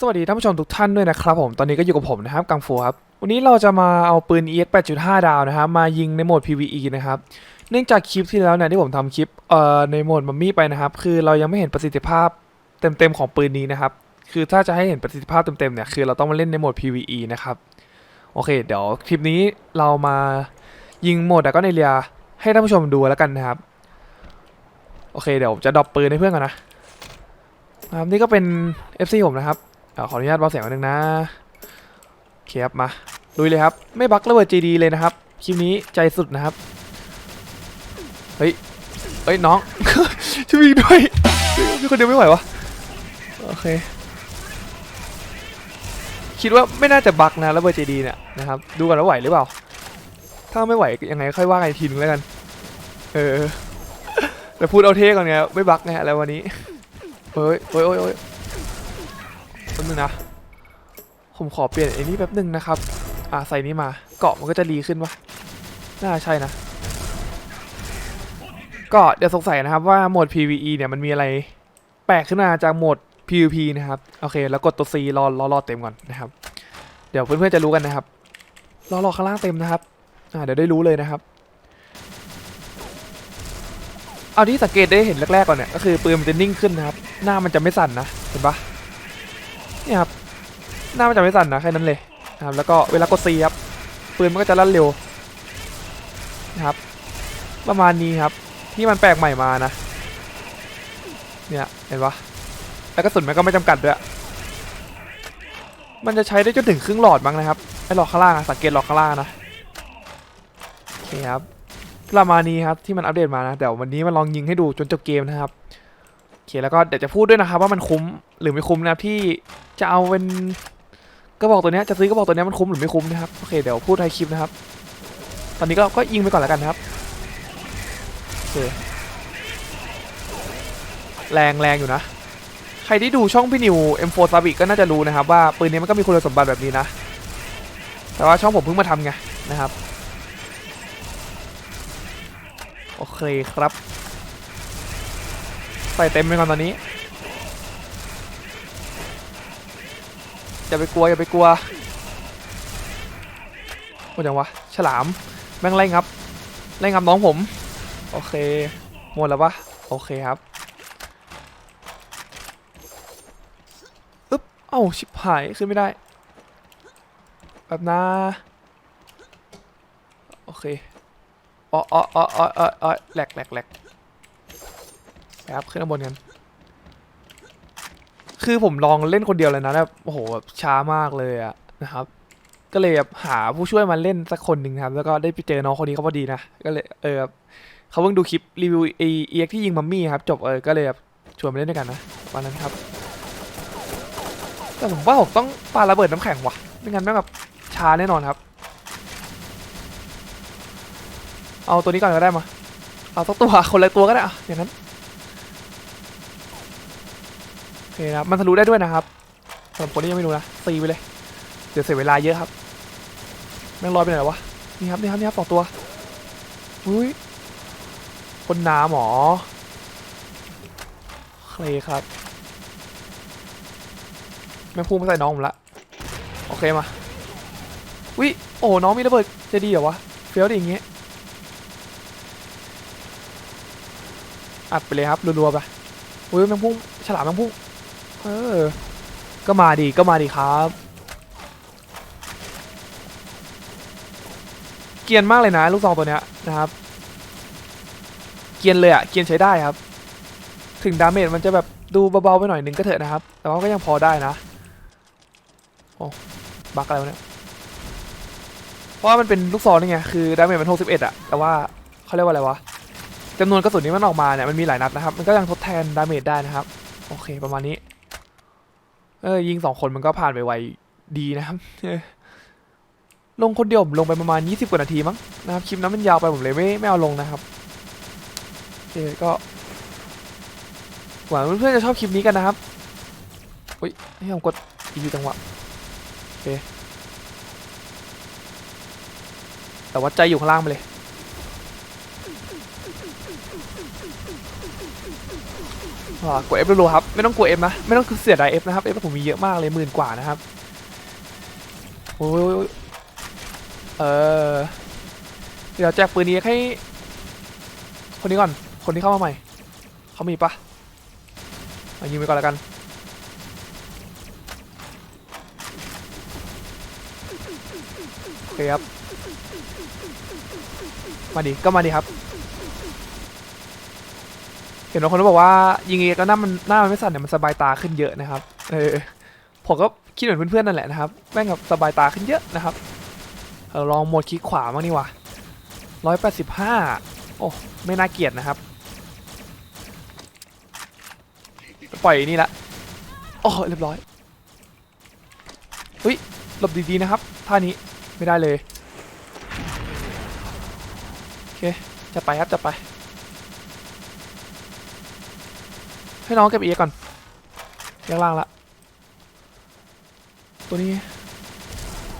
สวัสดีท่านผู้ชมทุกท่านด้วยนะครับผมตอนนี้ก็อยู่กับผมนะครับกังฟูครับวันนี้เราจะมาเอาปืน EX 8.5 ดาวนะครับมายิงในโหมด PVE นะครับเนื่องจากคลิปที่แล้วเนี่ยที่ผมทำคลิปเอ่อในโหมดมัมมี่ไปนะครับ คือเรายังไม่เห็นประสิทธิภาพเต็มๆของปืนนี้นะครับ คือถ้าจะให้เห็นประสิทธิภาพเต็มๆเนี่ยคือเราต้องมาเล่นในโหมด PVE นะครับโอเค เดี๋ยวคลิปนี้เรามายิงโหมดดากอนเอเรียให้ท่านผู้ชมดูแล้วกันนะครับโอเคเดี๋ยวจะดรอปปืนให้เพื่อนก่อนนะครับนี่ก็เป็น FC ผมนะครับ ขออนุญาตเบาเสียงนิดนึงนะเคครับมาลุยเลยครับ ไม่บักระเบิด GD เลยนะครับคลิปนี้ใจสุดนะครับ เฮ้ย เฮ้ยน้องช่วยวิ่งด้วยพี่คนเดียวไม่ไหววะโอเค คิดว่าไม่น่าจะบักนะระเบิด JD เนี่ยนะครับ ดูกันว่าไหวหรือเปล่า ถ้าไม่ไหวยังไงค่อยว่ากันอีกทีนึงแล้วกัน เออแต่พูดเอาเท่ก่อนไงไม่บักไงอะไรวันนี้เฮ้ยเฮ้ยเฮ้ย ป๊บนึงนะ ผมขอเปลี่ยนไอ้นี่แป๊บนึงนะครับ อ่าใส่นี้มาเกาะมันก็จะรีขึ้นปะน่าใช่นะ ก็เดี๋ยวสงสัยนะครับว่าโหมด PVE เนี่ยมันมีอะไร แปลกขึ้นมาจากโหมด PVP นะครับ โอเค แล้วกดตัว C รอรอรอเต็มก่อนนะครับ เดี๋ยวเพื่อนๆจะรู้กันนะครับ รอรอข้างล่างเต็มนะครับ อ่าเดี๋ยวได้รู้เลยนะครับ เอาที่สังเกตได้เห็นแรกๆก่อนเนี่ยก็คือปืนมันจะนิ่งขึ้นนะครับ หน้ามันจะไม่สั่นนะ เห็นปะ เนี่ยครับหน้ามันจะไม่สั่นนะแค่นั้นเลยนะครับแล้วก็เวลากด C ครับปืนมันก็จะลั่นเร็วนะครับประมาณนี้ครับที่มันแปลกใหม่มานะเนี่ยเห็นปะแล้วกระสุนมันก็ไม่จำกัดด้วยมันจะใช้ได้จนถึงครึ่งหลอดมั้งนะครับไอ้หลอดข้างล่างสังเกตหลอดข้างล่างนะโอเคครับประมาณนี้ครับที่มันอัปเดตมานะเดี๋ยววันนี้มาลองยิงให้ดูจนจบเกมนะครับ อเคแล้วก็เดี๋ยวจะพูดด้วยนะครับว่ามันคุ้มหรือไม่คุ้มนะครับที่จะเอาเป็นกระบอกตัวนี้จะซื้อกระบอกตัวนี้มันคุ้มหรือไม่คุ้มนะครับโอเคเดี๋ยวพูดในคลิปนะครับ ตอนนี้ก็ก็ยิงไปก่อนแล้วกันนะครับโอเคแรงแรงอยู่นะ ใครที่ดูช่องพี่นิว M4 s a b i ก็น่าจะรู้นะครับว่าปืนนี้มันก็มีคุณสมบัติแบบนี้นะ แต่ว่าช่องผมเพิ่งมาทำไงนะครับ โอเคครับ ใส่เต็มไปก่อนตอนนี้อย่าไปกลัวอย่าไปกลัวโอ้จังวะฉลามแม่งไล่งับไล่งับน้องผม โอเคหมดแล้วปะโอเคครับอึ๊บเอ้าชิบหายขึ้นไม่ได้แบบนะโอเคอ๋ออ๋ออ๋ออ๋ออ๋อแหลกแหลกแหลก ครับขึ้นข้างบนกัน คือผมลองเล่นคนเดียวเลยนะแล้วโอ้โหแบบช้ามากเลยอะนะครับ ก็เลยแบบหาผู้ช่วยมาเล่นสักคนหนึ่งครับ แล้วก็ได้ไปเจอน้องคนนี้เขาพอดีนะ ก็เลยเออแบบเขาเพิ่งดูคลิปรีวิวเอเอ็กที่ยิงมัมมี่ครับ จบเออ ก็เลยแบบชวนมาเล่นด้วยกันนะวันนั้นครับ แต่ผมว่าผมต้องปาระเบิดน้ำแข็งว่ะ ไม่งั้นแม่งแบบช้าแน่นอนครับ เอาตัวนี้ก่อนก็ได้มา เอาสักตัวคนละตัวก็ได้อะอย่างนั้น โอ เคนะครับมันทะลุได้ด้วยนะครับสำหรับคนที่ยังไม่รู้นะตีไปเลยเดี๋ยวเสียเวลาเยอะครับแม่งลอยไปไหนวะนี่ครับนี่ครับนี่ครับสอตัวอุ้ยคนน้ำหมอโอเคครับแม่งพุ่งมาใส่น้องผมละโอเคมาวิโอ้น้องมีระเบิดจะดีเหรอวะเฟี้ยวดิอย่างเงี้ยอัดไปเลยครับรัวๆไปอุ้ยแมงพุ่งฉลามแมงพุ่ง เออ ก็มาดีก็มาดีครับ เกียนมากเลยนะ ลูกซองตัวเนี้ยนะครับ เกียนเลยอะเกียนใช้ได้ครับ ถึงดาเมจมันจะแบบดูเบาๆไปหน่อยหนึงก็เถอะนะครับ แต่ว่าก็ยังพอได้นะ โอ้บักอะไรวะเนี่ย เพราะว่ามันเป็นลูกซองนี่ไง คือดาเมจมัน61อะแต่ว่าเขาเรียกว่าอะไรวะจำนวนกระสุนที่มันออกมาเนี่ยมันมีหลายนัดนะครับ มันก็ยังทดแทนดาเมจได้นะครับ โอเคประมาณนี้ เออยิงสองคนมันก็ผ่านไปไวดีนะครับเออลงคนเดียวผมลงไปประมาณ 20 กว่านาทีมั้งนะครับคลิปนั้นมันยาวไปผมเลยไม่ไม่เอาลงนะครับโอเคก็หวังเพื่อนๆจะชอบคลิปนี้กันนะครับอุ้ยให้ผมกดอีกจังหวะโอเคแต่ว่าใจอยู่ข้างล่างไปเลย อ่ากด F รัวครับ ไม่ต้องกลัว F นะ ไม่ต้องเสียดาย F นะครับ F ผมมีเยอะมากเลยหมื่นกว่านะครับ โอ้ยเออเดี๋ยวแจกปืนนี้ให้ คนนี้ก่อน คนที่เข้ามาใหม่ เขามีปะมายิงไปก่อนแล้วกัน โอเคครับ มาดิ ก็มาดิครับ ห็นบางคนก็บอกว่ายิงเองแล้วหน้ามันหน้ามันไม่สั่นเนี่ยมันสบายตาขึ้นเยอะนะครับ เออผมก็คิดเหมือนเพื่อนๆนั่นแหละนะครับแม่งแบบสบายตาขึ้นเยอะนะครับเออลองหมดคลิกขวาบ้างนี่ว่ะร้อยแปดสิบห้าโอ้ไม่น่าเกลียดนะครับปล่อยนี่ละโอ้เรียบร้อยเฮ้ยหลบดีๆนะครับท่านี้ไม่ได้เลยโอเคจะไปครับจะไป ให้น้องเก็บเอก่อนย่างล่างละ ตัวนี้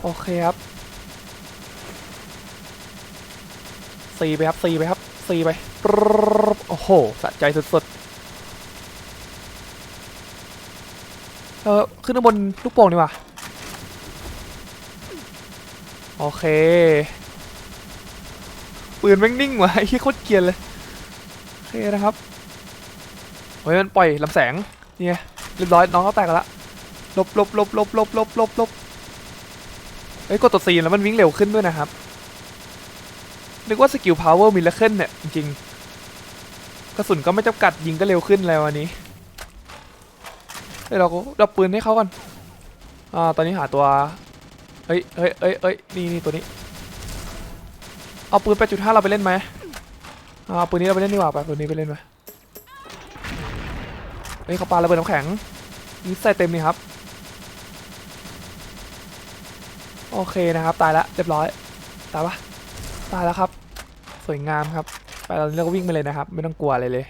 โอเคครับซีไปครับซีไปครับซีไป โอ้โห สะใจสุดๆ เออ ขึ้นข้างบนลูกโป่งดีกว่า โอเค ปืนแม่งนิ่งว่ะไอ้ที่โคตรเกียนเลย โอเคนะครับ ฮ้ยมันปล่อยลำแสงนี่ยเรียบร้อยน้องเขาแตกแล้วลบลบลบลบลบลบลบลบเฮ้ยกดตัวซีแล้วมันวิ่งเร็วขึ้นด้วยนะครับนึกว่าสกิลพาวเวอร์มิลเลเคิลเนี่ยจริงกระสุนก็ไม่จำกัดยิงก็เร็วขึ้นแล้ววันนี้เฮ้ยเราก็ดับปืนให้เขาก่อนอ่าตอนนี้หาตัวเฮ้ยเฮ้ยเฮ้ยเฮ้ยนี่นี่ตัวนี้ เอาปืน8.5เราไปเล่นไหมอ่าเอาปืนนี้เราไปเล่นดีกว่าไปปืนนี้ไปเล่นไหม เฮ้ยเขาปาระเบิดน้ำแข็งนี่ใส่เต็มนี่ครับ โอเคนะครับ ตายละเรียบร้อย ตายปะตายแล้วครับ สวยงามครับ ไปตอนนี้เราก็วิ่งไปเลยนะครับ ไม่ต้องกลัวอะไรเลย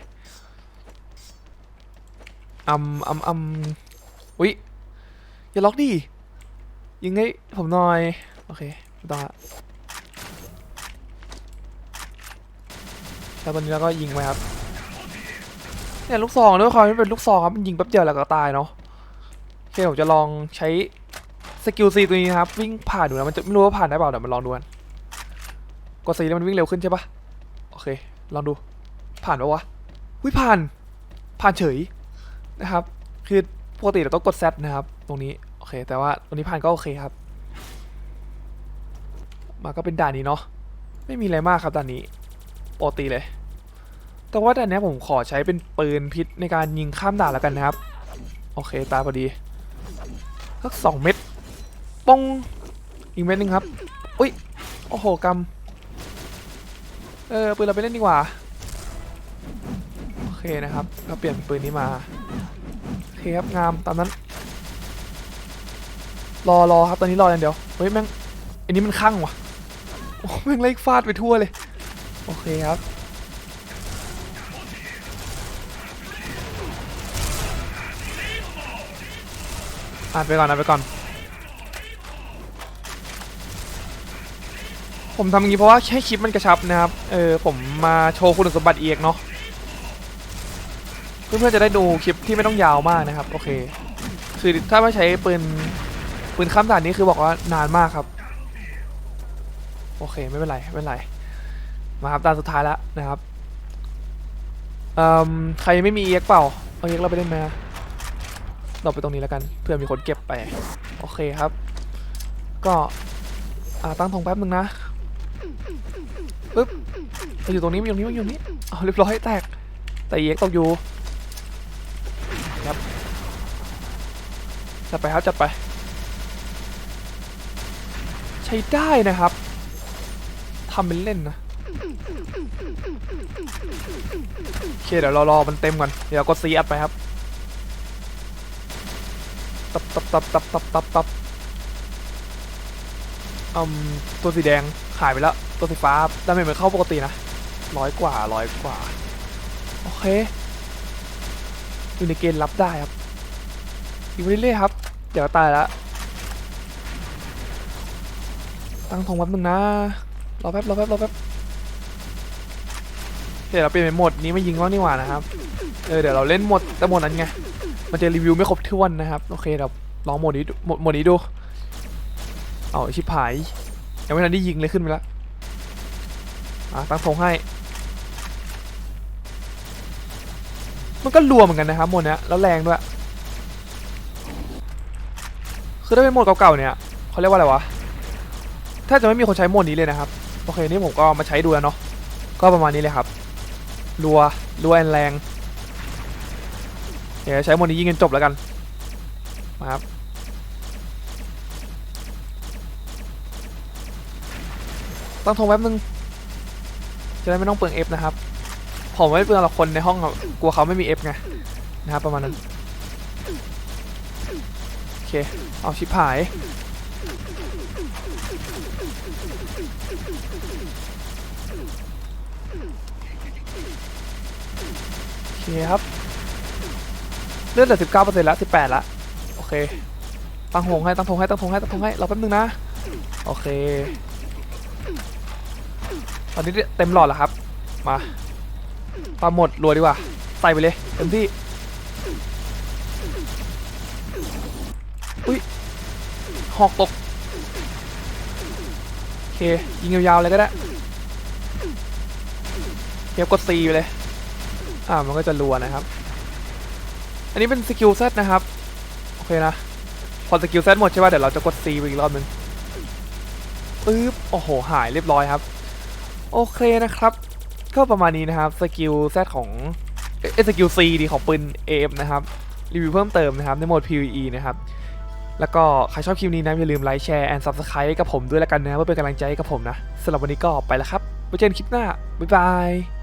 อัมอัมอัมอุ้ยอย่าล็อกดิยิงให้ผมหน่อย โอเคไม่ต้องละแล้วตอนนี้เราก็ยิงไปครับ เนี่ยลูกซองด้วยความที่เป็นลูกซองครับมันยิงแป๊บเดียวแล้วก็ตายเนาะโอเคผมจะลองใช้สกิลซีตัวนี้นครับวิ่งผ่านดูนะมันจะไม่รู้ว่าผ่านได้เปล่าเดี๋ยวมันลองดูกันกดซีแล้วมันวิ่งเร็วขึ้นใช่ปะโอเคลองดู ผ่านปะวะวิผ่าน ผ่านเฉยนะครับ คือปกติเราต้องกดแซดนะครับ ตรงนี้โอเค แต่ว่าตรงนี้ผ่านก็โอเคครับ มาก็เป็นด่านนี้เนาะไม่มีอะไรมากครับด่านนี้ปกติเลย แต่ว่าด่นเนี้ยผมขอใช้เป็นปืนพิษในการยิงข้ามด่านแล้วกันนะครับ โอเคตายพอดีสักสองเม็ดปองอีกเม็ดหนึงครับอุ้ยโอ้โหกำเออปืนเราไปเล่นดีกว่าโอเคนะครับก็เปลี่ยนปืนนี้มาโอเคครับงามตามนั้น รอรอครับตอนนี้รออย่างเดียวเฮ้ยแม่งอันนี้มันข้างว่ะโอ้แม่งไล่ฟาดไปทั่วเลย โอเคครับ อ่านไปก่อนอ่านไปก่อน ผมทำอย่างนี้เพราะว่าให้คลิปมันกระชับนะครับ เออผมมาโชว์คุณสมบัติเอกเนาะ เพื่อนๆจะได้ดูคลิปที่ไม่ต้องยาวมากนะครับ โอเค คือถ้าไม่ใช้ปืนปืนข้ามด่านนี้คือบอกว่านานมากครับ โอเคไม่เป็นไรไม่เป็นไร มาครับด่านสุดท้ายแล้วนะครับ เอ่อใครยังไม่มีเอ็กเปล่า เอาเอ็กเราไปเล่นไหม เราไปตรงนี้แล้วกันเพื่อมีคนเก็บไป โอเคครับ ก็อ่าตั้งธงแป๊บนึงนะปึ๊บอยู่ตรงนี้มาอยู่ตรงนี้มาอยู่ตรงนี้เอาเรียบร้อยแตกแต่เอ็กตกอยู่ครับจัดไปครับจัดไป ใช้ได้นะครับทำเป็นเล่นนะโอเคเดี๋ยวเรารอมันเต็มก่อนเดี๋ยวกดซีอัดไปครับ ตับตับตับตับตับตับตับอืมตัวสีแดงหายไปแล้ว ตัวสีฟ้าดาเมจมันเข้าปกตินะร้อยกว่าร้อยกว่า โอเค อยู่ในเกณฑ์รับได้ครับอีกไปเรื่อยๆครับ เดี๋ยวตายแล้วตั้งธงแป๊บนึงนะ รอแป๊บ รอแป๊บ รอแป๊บ เดี๋ยวเราเปลี่ยนเป็นโหมดนี้ไม่ยิงบ้างนี่หว่านะครับ เออ เดี๋ยวเราเล่นโหมดแต่โหมดนั้นไง มันจะรีวิวไม่ครบถ้วนนะครับ โอเคเดี๋ยวลองโหมดนี้โหมดโมดนี้ดู เอาชิบหาย ยังไม่ทันได้ยิงเลยขึ้นไปแล้วอะตั้งธงให้ มันก็รัวเหมือนกันนะครับโหมดนี้แล้วแรงด้วย คือถ้าเป็นโหมดเก่าๆเนี่ยเขาเรียกว่าอะไรวะถ้าจะไม่มีคนใช้โหมดนี้เลยนะครับ โอเค นี่ผมก็มาใช้ดูแล้วเนาะ ก็ประมาณนี้เลยครับ รัว รัวแรง เดี๋ยวใช้โหมดนี้ยิงกันจบแล้วกันมาครับตั้งทงแป๊บนึงจะได้ไม่ต้องเปลือง F นะครับ ผมไม่เปลืองหรอกคนในห้องกลัวเขาไม่มี F ไงนะครับประมาณนั้นโอเคเอาชิปหายโอเคครับ เลือดเหลือสิบเก้าเปอร์เซ็นต์ละสิบแปดละโอเค ตั้งธงให้ตั้งธงให้ตั้งธงให้ตั้งธงให้เรอแป๊บนึงนะ โอเค ตอนนี้เต็มหลอดแล้วครับ มาปลาหมดรัวดีกว่า ใส่ไปเลยเต็มที่ อุ้ย หอกตก โอเค ยิงยาวๆเลยก็ได้เทียบกด C ไปเลย อ่า มันก็จะรัวนะครับ อันนี้เป็นสกิลเซตนะครับ โอเคนะ พอสกิลเซตหมดใช่ป่ะเดี๋ยวเราจะกด C ไปอีกรอบนึงปึ๊บโอ้โห หายเรียบร้อยครับ โอเคนะครับ ก็ประมาณนี้นะครับสกิลเซตของเอสกิล C ดีของปืน AF นะครับ รีวิวเพิ่มเติมนะครับ ในโหมด PVE นะครับ แล้วก็ใครชอบคลิปนี้นะอย่าลืมไลค์แชร์ and subscribe กับผมด้วยแล้วกันนะเพื่อเป็นกำลังใจให้กับผมนะสำหรับวันนี้ก็ไปแล้วครับไว้เจอกันคลิปหน้า บ๊ายบาย